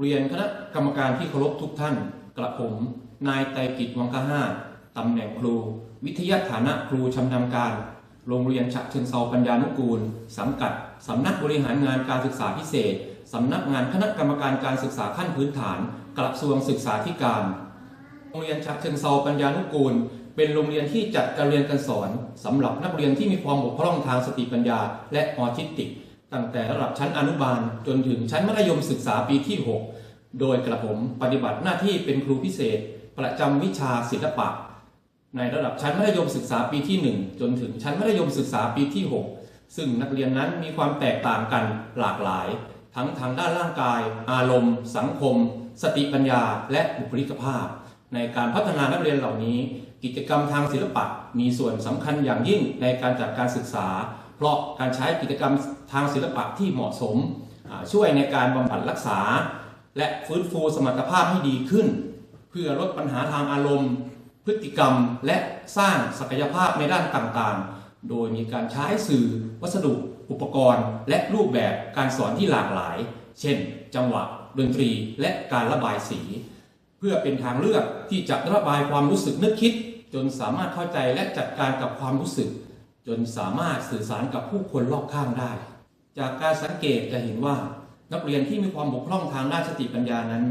เรียนคณะกรรมการที่เคารพทุกท่าน กระผม นายไตรกิจวังคห้าตำแหน่งครู วิทยาฐานะครูชำนาญการ โรงเรียนฉะเชิงเซาปัญญานุกูล สังกัด สำนักบริหารงานการศึกษาพิเศษ สำนักงานคณะกรรมการการศึกษาขั้นพื้นฐาน กระทรวงศึกษาธิการ โรงเรียนฉะเชิงเซาปัญญานุกูล เป็นโรงเรียนที่จัดการเรียนการสอนสำหรับนักเรียนที่มีความบกพร่องทางสติปัญญา และออทิสติก ตั้งแต่ระดับชั้นอนุบาลจนถึงชั้นมัธยมศึกษาปีที่ 6 โดยกระผมปฏิบัติหน้าที่เป็นครูพิเศษ ประจำวิชาศิลปะ ในระดับชั้นมัธยมศึกษาปีที่ 1 จนถึงชั้นมัธยมศึกษาปีที่ 6 ซึ่งนักเรียนนั้นมีความแตกต่างกันหลากหลาย ทั้งทางด้านร่างกาย อารมณ์ สังคม สติปัญญา และบุคลิกภาพ ในการพัฒนานักเรียนเหล่านี้ กิจกรรมทางศิลปะ มีส่วนสำคัญอย่างยิ่งในการจัดการศึกษา เพราะการใช้กิจกรรมทางศิลปะที่เหมาะสม ช่วยในการบำบัดรักษา และฟื้นฟูสมรรถภาพให้ดีขึ้น เพื่อลดปัญหาทางอารมณ์ พฤติกรรมและสร้างศักยภาพในด้านต่างๆ โดยมีการใช้สื่อ วัสดุ อุปกรณ์ และรูปแบบการสอนที่หลากหลาย เช่น จังหวะดนตรีและการระบายสี เพื่อเป็นทางเลือกที่จะระบายความรู้สึกนึกคิด จนสามารถเข้าใจและจัดการกับความรู้สึก จนสามารถสื่อสารกับผู้คนรอบข้างได้ จากการสังเกตจะเห็นว่า นักเรียนที่มีความบกพร่องทางด้านสติปัญญานั้น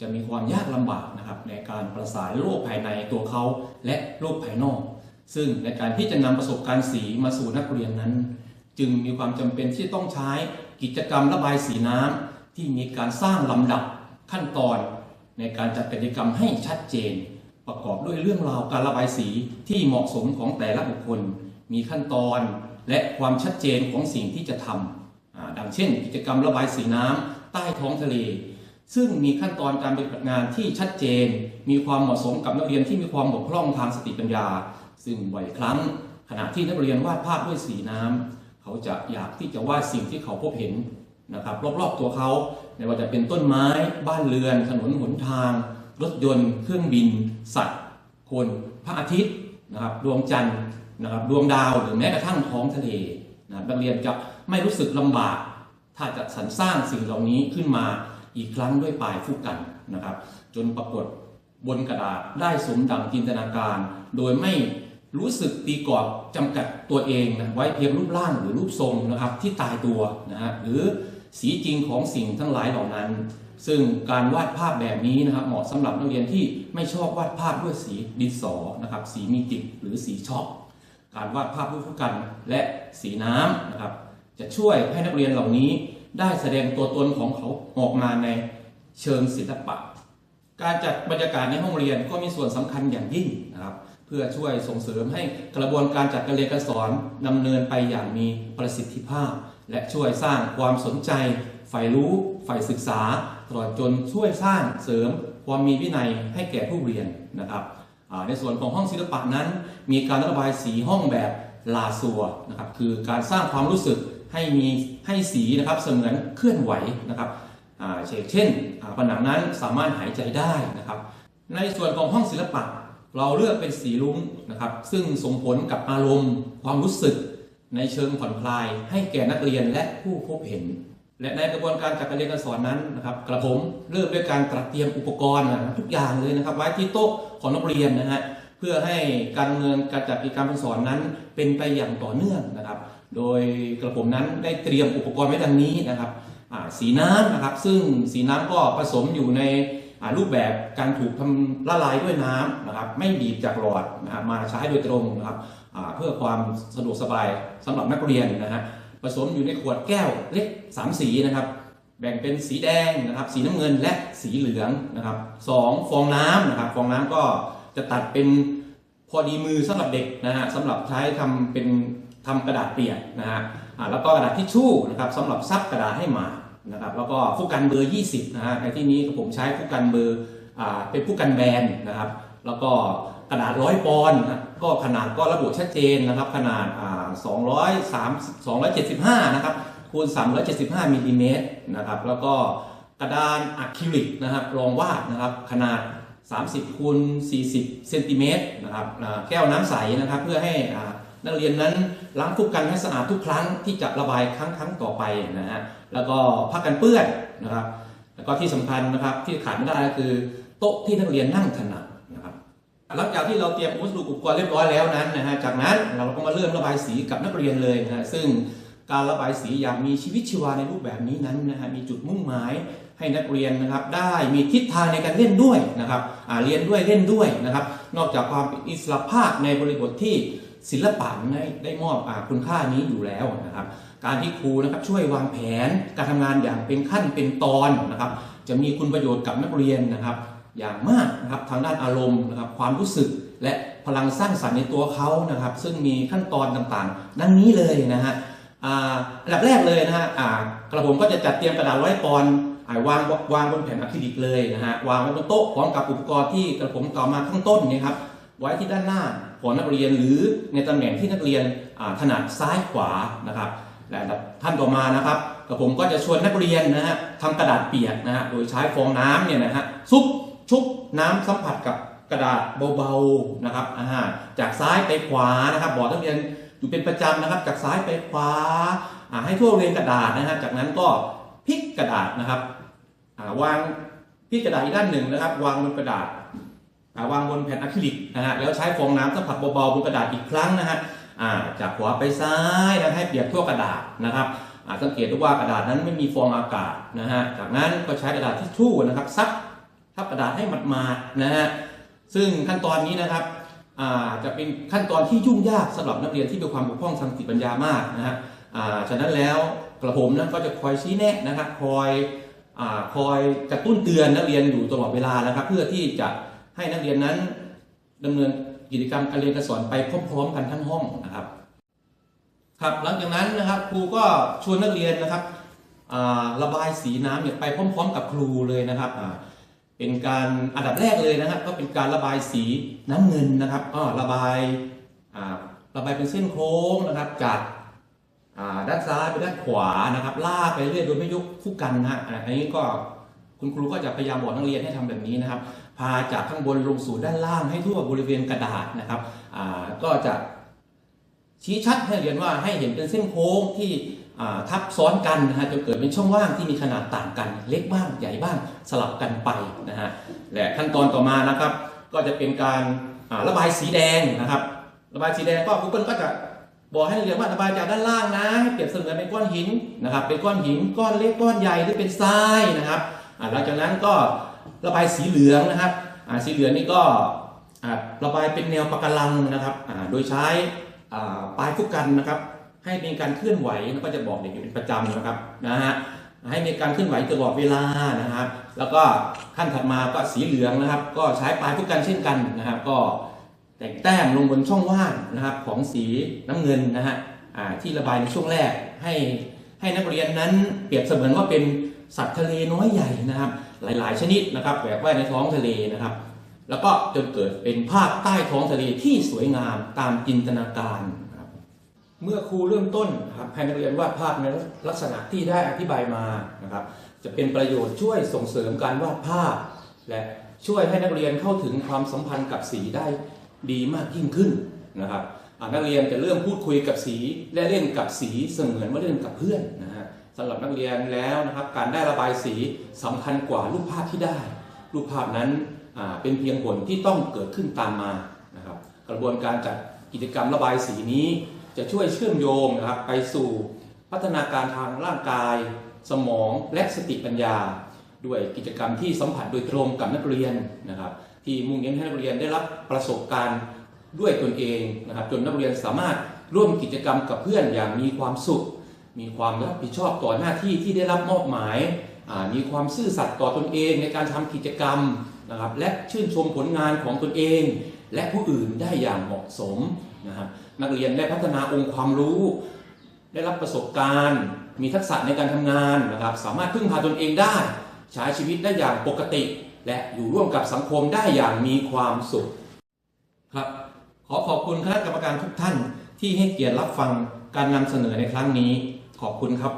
จะมีความยากลำบากนะครับในการประสานโลกภายในตัวเขาและโลกภายนอก ซึ่งในการที่จะนำประสบการณ์สีมาสู่นักเรียนนั้น จึงมีความจำเป็นที่ต้องใช้กิจกรรมระบายสีน้ำที่มีการสร้างลำดับขั้นตอน ในการจัดกิจกรรมให้ชัดเจน ประกอบด้วยเรื่องราวการระบายสีที่เหมาะสมของแต่ละบุคคล มีขั้นตอนและความชัดเจนของสิ่งที่จะทำอ่า ดังเช่น กิจกรรมระบายสีน้ำใต้ท้องทะเล ซึ่งมีขั้นตอนการปฏิบัติงานที่ชัดเจน มีความเหมาะสมกับนักเรียนที่มีความบกพร่องทางสติปัญญา ซึ่งบ่อยครั้ง ขณะที่นักเรียนวาดภาพด้วยสีน้ำเขาจะอยากที่จะวาดสิ่งที่เขาพบเห็นนะครับรอบๆตัวเขาไม่ว่าจะเป็นต้นไม้ บ้านเรือน ถนนหนทาง รถยนต์ เครื่องบิน สัตว์ คน พระอาทิตย์นะครับดวงจันทร์นะครับดวงดาวหรือแม้กระทั่งท้องทะเล นะครับนักเรียนจะไม่รู้สึกลำบาก ถ้าจะสรรสร้างสิ่งเหล่านี้ขึ้นมาอีกครั้งด้วยปลายฟูกกันนะครับ จนปรากฏบนกระดาษได้สมดังจินตนาการ โดยไม่รู้สึกตีกรอบจำกัดตัวเองนะไว้เพียงรูปร่างหรือรูปทรงนะครับที่ตายตัวนะฮะหรือสีจริงของสิ่งทั้งหลายเหล่านั้น ซึ่งการวาดภาพแบบนี้นะครับเหมาะสำหรับนักเรียนที่ไม่ชอบวาดภาพด้วยสีดินสอนะครับสีมีติกหรือสีช็อก การวาดภาพด้วยผู้กันและสีน้ำนะครับ จะช่วยให้นักเรียนเหล่านี้ได้แสดงตัวตนของเขาออกมาในเชิงศิลปะ การจัดบรรยากาศในห้องเรียนก็มีส่วนสำคัญอย่างยิ่งนะครับ เพื่อช่วยส่งเสริมให้กระบวนการจัดการเรียนการสอนดำเนินไปอย่างมีประสิทธิภาพ และช่วยสร้างความสนใจใฝ่รู้ใฝ่ศึกษา ตลอดจนช่วยสร้างเสริมความมีวินัยให้แก่ผู้เรียนนะครับ ในส่วนของห้องศิลปะนั้น มีการระบายสีห้องแบบลาซัวนะครับคือการสร้างความรู้สึกให้มีให้สีนะครับเสมือนเคลื่อนไหวนะครับเช่นผนังนั้นสามารถหายใจได้นะครับ ในส่วนของห้องศิลปะ เราเลือกเป็นสีลุ้งนะครับซึ่งส่งผลกับอารมณ์ ความรู้สึก ในเชิงผ่อนคลายให้แก่นักเรียนและผู้พบเห็น และในกระบวนการจัดการเรียนการสอนนั้นนะครับกระผมเริ่มด้วยการตระเตรียมอุปกรณ์นะทุกอย่างเลยนะครับ ไว้ที่โต๊ะของนักเรียนนะฮะเพื่อให้การเนินการจัดกิจกรรมการสอนนั้น เป็นไปอย่างต่อเนื่องนะครับ โดยกระผมนั้นได้เตรียมอุปกรณ์ไว้ดังนี้นะครับสีน้ำนะครับ ซึ่งสีน้ำก็ผสมอยู่ในรูปแบบการถูกทำละลายด้วยน้ำนะครับ ไม่บีบจากหลอดมาใช้โดยตรงนะครับเพื่อความสะดวกสบายสำหรับนักเรียนนะฮะ ผสมอยู่ในขวดแก้วเล็ก3สีนะครับ แบ่งเป็นสีแดงนะครับ สีน้ำเงินและสีเหลืองนะครับสองฟองน้ำนะครับ ฟองน้ำก็จะตัดเป็นพอดีมือสำหรับเด็กนะฮะสำหรับใช้ทำเป็นทำกระดาษเปียกนะฮะอ่าแล้วก็กระดาษทิชชู่นะครับสำหรับซับกระดาษให้หมานะครับแล้วก็ผู้กันเบอร์ 20นะฮะในที่นี้ผมใช้ผู้กันเบอร์อ่าเป็นผู้กันแบนนะครับ แล้วก็กระดาษร้อยปอนด์ก็ขนาดก็ระบุชัดเจนนะครับ ขนาดอ่า203 275 นะครับคูณ 375มิลลิเมตรนะครับ แล้วก็กระดานอะคริลิกนะครับรองวาดนะครับ ขนาด 30คูณ40เซนติเมตรนะครับแก้วน้ำใสนะครับ เพื่อให้นักเรียนนั้นล้างทุกกันให้สะอาดทุกครั้งที่จะระบายครั้งครั้งต่อไปนะฮะแล้วก็ผ้ากันเปื้อนนะครับ แล้วก็ที่สำคัญนะครับที่ขาดไม่ได้ก็คือโต๊ะที่นักเรียนนั่งถนัด หลังจากที่เราเตรียมวัสดุอุปกรณ์เรียบร้อยแล้วนั้นนะฮะจากนั้นเราก็มาเริ่มระบายสีกับนักเรียนเลยนะฮะซึ่งการระบายสีอย่างมีชีวิตชีวาในรูปแบบนี้นั้นนะฮะมีจุดมุ่งหมายให้นักเรียนนะครับได้มีทิศทางในการเล่นด้วยนะครับเรียนด้วยเล่นด้วยนะครับ นอกจากความเป็นอิสระภาพในบริบทที่ศิลปะได้ได้มอบอคุณค่านี้อยู่แล้วนะครับ การที่ครูนะครับช่วยวางแผนการทำงานอย่างเป็นขั้นเป็นตอนนะครับ จะมีคุณประโยชน์กับนักเรียนนะครับ อย่างมากนะครับทางด้านอารมณ์นะครับความรู้สึกและพลังสร้างสรรค์ในตัวเขานะครับ ซึ่งมีขั้นตอนต่างๆ ดังนี้เลยนะฮะอันดับแรกเลยนะฮะกระผมก็จะจัดเตรียมกระดาษไว้ปอนวางวางบนแผ่นอะคริลิกเลยนะฮะวางไว้บนโต๊ะพร้อมกับอุปกรณ์ที่กระผมกล่าวมาข้างต้นนยครับไว้ที่ด้านหน้าของนักเรียนหรือในตำแหน่งที่นักเรียนถนัดซ้ายขวานะครับและอันดับท่านต่อมานะครับกับผมก็จะชวนนักเรียนนะฮะทำกระดาษเปียกนะฮะโดยใช้ฟองน้ำเนี่ยนะฮะซุป ชุบน้ำสัมผัสกับกระดาษเบาๆนะครับอ่าจากซ้ายไปขวานะครับบอกนักเรียนอยู่เป็นประจำนะครับ จากซ้ายไปขวาอ่าให้ทั่วบริเวณกระดาษนะฮะจากนั้นก็พลิกกระดาษนะครับอ่าวางพลิกกระดาษอีกด้านหนึ่งนะครับ วางบนกระดาษอ่าวางบนแผ่นอะคริลิกนะฮะแล้วใช้ฟองน้ำสัมผัสเบาๆบนกระดาษอีกครั้งนะฮะอ่าจากขวาไปซ้ายนะให้เปียกทั่วกระดาษนะครับสังเกตดูว่ากระดาษนั้นไม่มีฟองอากาศนะฮะจากนั้นก็ใช้กระดาษทิชชู่นะครับซับ ทับกระดาษให้หมาดๆนะฮะซึ่งขั้นตอนนี้นะครับจะเป็นขั้นตอนที่ยุ่งยากสำหรับนักเรียนที่มีความบกพร่องทางสติปัญญามากนะฮะฉะนั้นแล้วกระผมนั้นก็จะคอยชี้แนะนะครับคอยอคอยกระตุ้นเตือนนักเรียนอยู่ตลอดเวลานะครับ เพื่อที่จะให้นักเรียนนั้นดำเนินกิจกรรมการเรียนการสอนไปพร้อม ๆ กันทั้งห้องนะครับครับหลังจากนั้นนะครับครูก็ชวนนักเรียนนะครับระบายสีน้ำเนี่ยไปพร้อม ๆ กับครูเลยนะครับ เป็นการอันดับแรกเลยนะครับ ก็เป็นการระบายสีน้ำเงินนะครับ ก็ระบายระบายเป็นเส้นโค้งนะครับ จากด้านซ้ายไปด้านขวานะครับ ลากไปเรื่อยโดยไม่ยกผู้กันนะฮะอันนี้ก็คุณครูก็จะพยายามบอกนักเรียนให้ทำแบบนี้นะครับ พาจากข้างบนลงสู่ด้านล่างให้ทั่วบริเวณกระดาษนะครับก็จะชี้ชัดให้เรียนว่าให้เห็นเป็นเส้นโค้งที่ ทับซ้อนกันนะฮะจนเกิดเป็นช่องว่างที่มีขนาดต่างกันเล็กบ้างใหญ่บ้างสลับกันไปนะฮะและขั้นตอนต่อมานะครับ ก็จะเป็นการระบายสีแดงนะครับ ระบายสีแดงก็ครูเปิ้ลก็จะบอกให้นักเรียนว่าระบายจากด้านล่างนะเปรียบเสมือนเป็นก้อนหินนะครับ เป็นก้อนหินก้อนเล็กก้อนใหญ่หรือเป็นทรายนะครับหลังจากนั้นก็ระบายสีเหลืองนะครับสีเหลืองนี่ก็ระบายเป็นแนวปะการังนะครับโดยใช้ปลายผู้กันนะครับ ให้มีการเคลื่อนไหวแล้วก็จะบอกเด็กอยู่เป็นประจำนะครับนะฮะให้มีการเคลื่อนไหวตลอดเวลานะครับ แล้วก็ขั้นถัดมาก็สีเหลืองนะครับ ก็ใช้ปลายผู้กันเช่นกันนะครับ ก็แต่งแต้มลงบนช่องว่างนะครับ ของสีน้ำเงินนะฮะที่ระบายในช่วงแรกให้ให้นักเรียนนั้นเปรียบเสมือนว่าเป็นสัตว์ทะเลน้อยใหญ่นะครับ หลายๆ ชนิดนะครับแหวกว่ายในท้องทะเลนะครับ แล้วก็จนเกิดเป็นภาพใต้ท้องทะเลที่สวยงามตามจินตนาการ เมื่อครูเริ่มต้นครับให้นักเรียนวาดภาพในลักษณะที่ได้อธิบายมานะครับ จะเป็นประโยชน์ช่วยส่งเสริมการวาดภาพ และช่วยให้นักเรียนเข้าถึงความสัมพันธ์กับสีได้ดีมากยิ่งขึ้นนะครับนักเรียนจะเริ่มพูดคุยกับสีและเล่นกับสีเสมือนว่าเล่นกับเพื่อนนะฮะสำหรับนักเรียนแล้วนะครับ การได้ระบายสีสำคัญกว่ารูปภาพที่ได้ รูปภาพนั้นเป็นเพียงผลที่ต้องเกิดขึ้นตามมานะครับ กระบวนการจัดกิจกรรมระบายสีนี้ จะช่วยเชื่อมโยงนะครับไปสู่พัฒนาการทางร่างกาย สมองและสติปัญญา ด้วยกิจกรรมที่สัมผัสโดยตรงกับนักเรียนนะครับ ที่มุ่งเน้นให้นักเรียนได้รับประสบการณ์ด้วยตนเองนะครับ จนนักเรียนสามารถร่วมกิจกรรมกับเพื่อนอย่างมีความสุข มีความรับผิดชอบต่อหน้าที่ที่ได้รับมอบหมายมีความซื่อสัตย์ต่อตนเองในการทำกิจกรรมนะครับ และชื่นชมผลงานของตนเอง และผู้อื่นได้อย่างเหมาะสม นะฮะนักเรียนได้พัฒนาองค์ความรู้ ได้รับประสบการณ์ มีทักษะในการทำงานนะครับ สามารถพึ่งพาตนเองได้ ใช้ชีวิตได้อย่างปกติ และอยู่ร่วมกับสังคมได้อย่างมีความสุขครับ ขอขอบคุณคณะกรรมการทุกท่านที่ให้เกียรติรับฟังการนำเสนอในครั้งนี้ ขอบคุณครับ